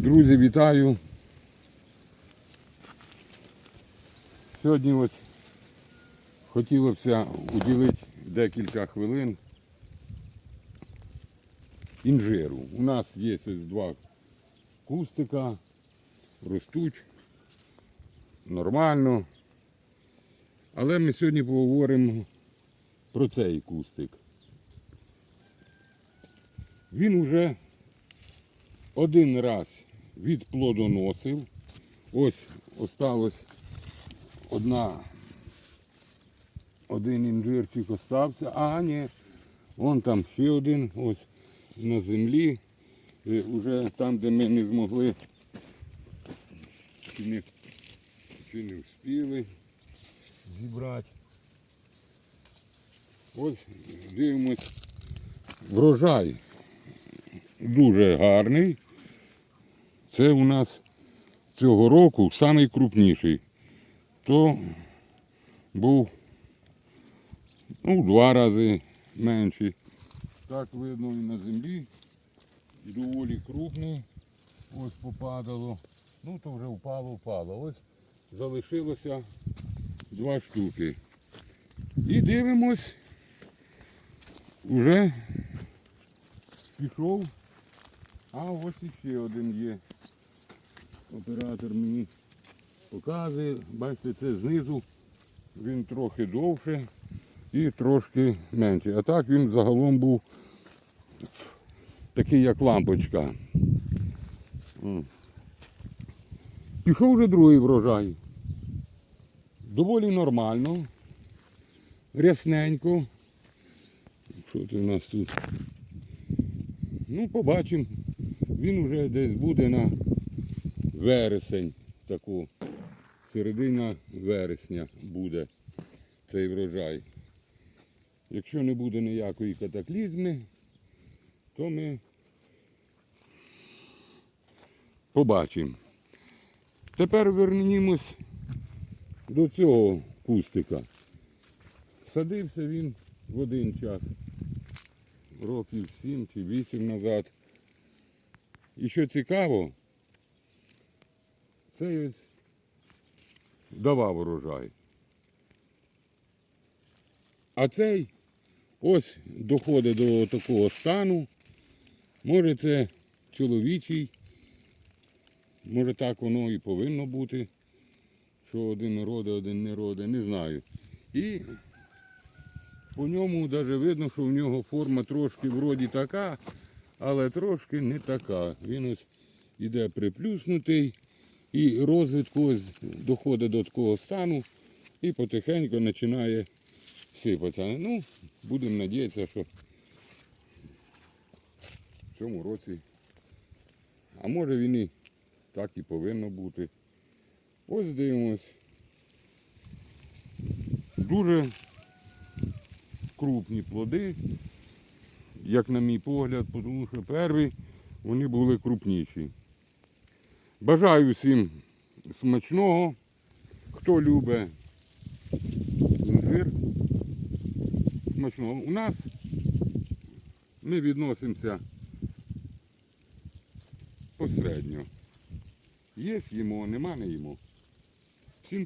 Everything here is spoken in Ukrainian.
Друзі, вітаю. Сьогодні ось хотілося уділити декілька хвилин інжиру. У нас є ось два кустика, ростуть нормально. Але ми сьогодні поговоримо про цей кустик. Він уже один раз відплодоносив. Ось осталось одна, один інжирчик остався, а ні, вон там ще один, ось на землі. І Уже там, де ми не змогли, чи не, чи не встигли зібрати. Ось дивимось, врожай дуже гарний. Це у нас цього року найкрупніший. То був ну, два рази менший. Так видно і на землі. Доволі крупний. Ось попадало. Ну то вже впало, впало. Ось залишилося два штуки. І дивимось, вже пішов. А ось іще один є. Оператор мені показує. Бачите, це знизу він трохи довше і трошки менше. А так він загалом був такий, як лампочка. Пішов вже другий врожай. Доволі нормально. Рясненько. Що це в нас тут? Ну, побачимо. Він вже десь буде на вересень, таку. Середина вересня буде цей врожай. Якщо не буде ніякої катаклізми, то ми побачимо. Тепер вернімось до цього кустика. Садився він в один час, років сім чи вісім назад. І що цікаво, цей ось давав урожай. А цей ось доходить до такого стану. Може це чоловічий, може так воно і повинно бути, що один роде, один не роде, не знаю. І по ньому навіть видно, що в нього форма трошки вроді така, але трошки не така. Він ось іде приплюснутий і розвитку доходить до такого стану і потихеньку починає сипатися. Ну, будемо сподіватися, що в цьому році, а може він і так і повинно бути. Ось дивимось. Дуже крупні плоди, як на мій погляд, тому що перші вони були крупніші. Бажаю всім смачного, хто любить інжир. Смачного. У нас ми відносимося посередньо. Є їмо, нема не їмо.